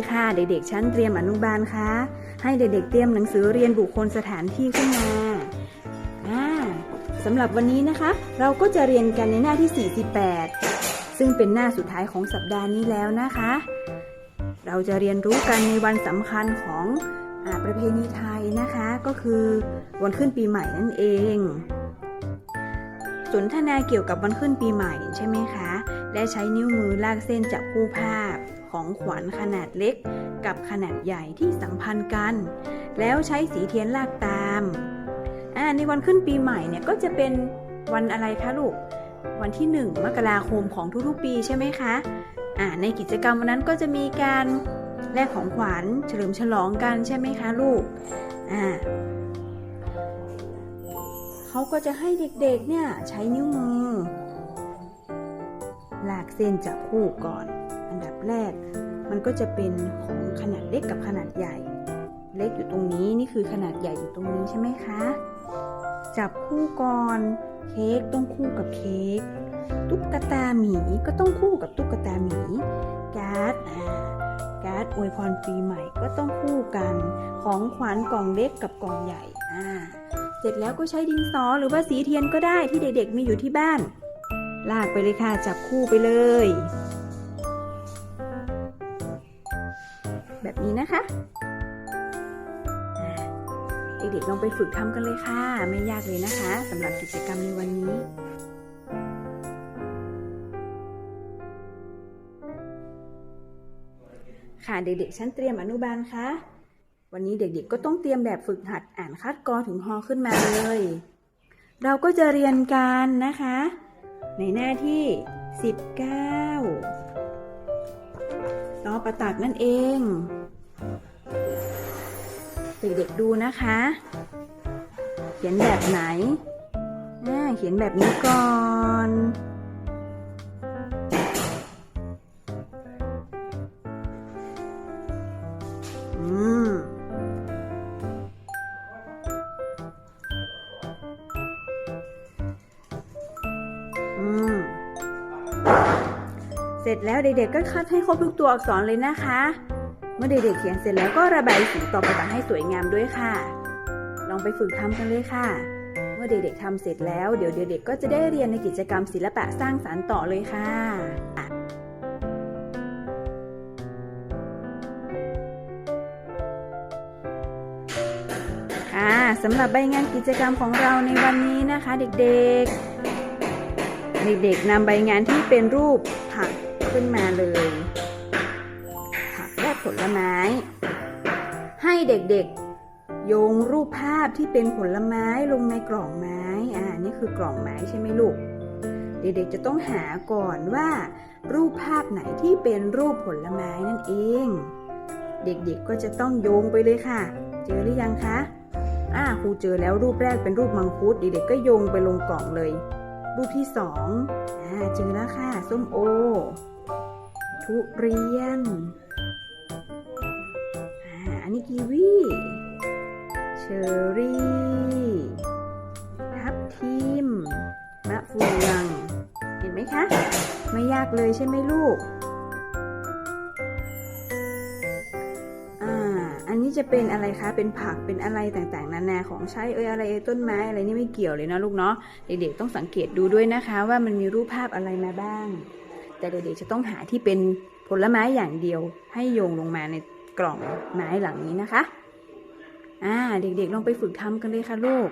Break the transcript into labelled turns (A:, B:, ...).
A: ดีค่ะ เด็กๆชั้นเตรียมอนุบาลคะ ให้เด็กๆเตรียมหนังสือเรียนบุคคลสถานที่ขึ้นมาสำหรับวันนี้นะคะ เราก็จะเรียนกันในหน้าที่ 48 ซึ่งเป็นหน้าสุดท้ายของสัปดาห์นี้แล้วนะคะ เราจะเรียนรู้กันในวันสำคัญของอประเพณีไทยนะคะ ก็คือวันขึ้นปีใหม่นั่นเอง สนทนาเกี่ยวกับวันขึ้นปีใหม่ใช่ไหมคะ และใช้นิ้วมือลากเส้นจับคู่ภาพ ของขวัญขนาดเล็ก กับขนาดใหญ่ที่สัมพันธ์กัน แล้วใช้สีเทียนลากตามอ่าในวันขึ้นปีใหม่เนี่ยก็จะเป็นวันอะไรคะลูก วันที่ 1 มกราคมของทุกๆปีใช่ไหมคะอ่าในกิจกรรมวันนั้นก็จะมีการแลกของขวัญเฉลิมฉลองกันใช่ไหมคะลูกอ่าเขาก็จะให้เด็กๆเนี่ยใช้นิ้วมือ ลากเส้นจับคู่ก่อน อันดับแรก มันก็จะเป็นของขนาดเล็กกับขนาดใหญ่ เล็กอยู่ตรงนี้นี่คือขนาดใหญ่อยู่ตรงนี้ใช่ไหมคะ จับคู่ก่อนเค้กต้องคู่กับเค้กตุ๊กตาหมีก็ต้องคู่กับตุ๊กตาหมีการ์ดอ่าการ์ดอวยพรปีใหม่ก็ต้องคู่กัน ของขวัญกล่องเล็กกับกล่องใหญ่อ่าเสร็จแล้วก็ใช้ดินสอหรือว่าสีเทียนก็ได้ที่เด็กๆมีอยู่ที่บ้าน ลากไปเลยค่ะ จับคู่ไปเลย แบบนี้นะคะเด็กๆลองไปฝึกทำกันเลยค่ะ ไม่ยากเลยนะคะสำหรับกิจกรรมในวันนี้ค่ะเด็กๆชั้นเตรียมอนุบาลคะวันนี้เด็กๆก็ต้องเตรียมแบบฝึกหัดอ่านคัดกรถึงฮอขึ้นมาเลย เราก็จะเรียนกันนะคะ ในหน้าที่ 19ล้อประตักนั่นเอง เด็กๆดูนะคะ เขียนแบบไหนเขียนแบบนี้ก่อนอืมอืมเสร็จแล้วเด็กๆก็คัดให้ครบทุกตัวอักษรเลยนะคะ มื่อเด็กๆเขียนเสร็จแล้วก็ระบายสีต่อไปต่างให้สวยงามด้วยค่ะ ลองไปฝึกทำกันเลยค่ะ เมื่อเด็กๆทำเสร็จแล้วเดี๋ยวเด็กๆก็จะได้เรียนในกิจกรรมศิลปะสร้างสรรค์ต่อเลยค่ะค่ะสำหรับใบงานกิจกรรมของเราในวันนี้นะคะเด็กๆ เด็กๆนำใบงานที่เป็นรูปผักขึ้นมาเลย ผลไม้ ให้เด็กๆ โยงรูปภาพที่เป็นผลไม้ลงในกล่องไม้ อ่า นี่คือกล่องไม้ใช่ไหมลูก เด็กๆจะต้องหาก่อนว่า รูปภาพไหนที่เป็นรูปผลไม้นั่นเอง เด็กๆก็จะต้องโยงไปเลยค่ะ เจอหรือยังคะอ่าครูเจอแล้วรูปแรกเป็นรูปมังคุดเด็กๆก็โยงไปลงกล่องเลย รูปที่สองอ่าเจอแล้วค่ะ ส้มโอ ทุเรียน กีวี เชอร์รี่ ทับทิม มะเฟือง เห็นไหมคะ ไม่ยากเลยใช่ไหมลูก อ่า อันนี้จะเป็นอะไรคะ เป็นผัก เป็นอะไรต่างๆ นานาของใช้เอ้ยอะไรต้นไม้อะไรนี่ไม่เกี่ยวเลยนะลูกเนาะ เด็กๆต้องสังเกตดูด้วยนะคะ ว่ามันมีรูปภาพอะไรมาบ้าง แต่เด็กๆจะต้องหาที่เป็นผลไม้อย่างเดียวให้โยงลงมาใน กล่องไม้หลังนี้นะคะ อ่า เด็กๆลองไปฝึกทำกันเลยค่ะลูก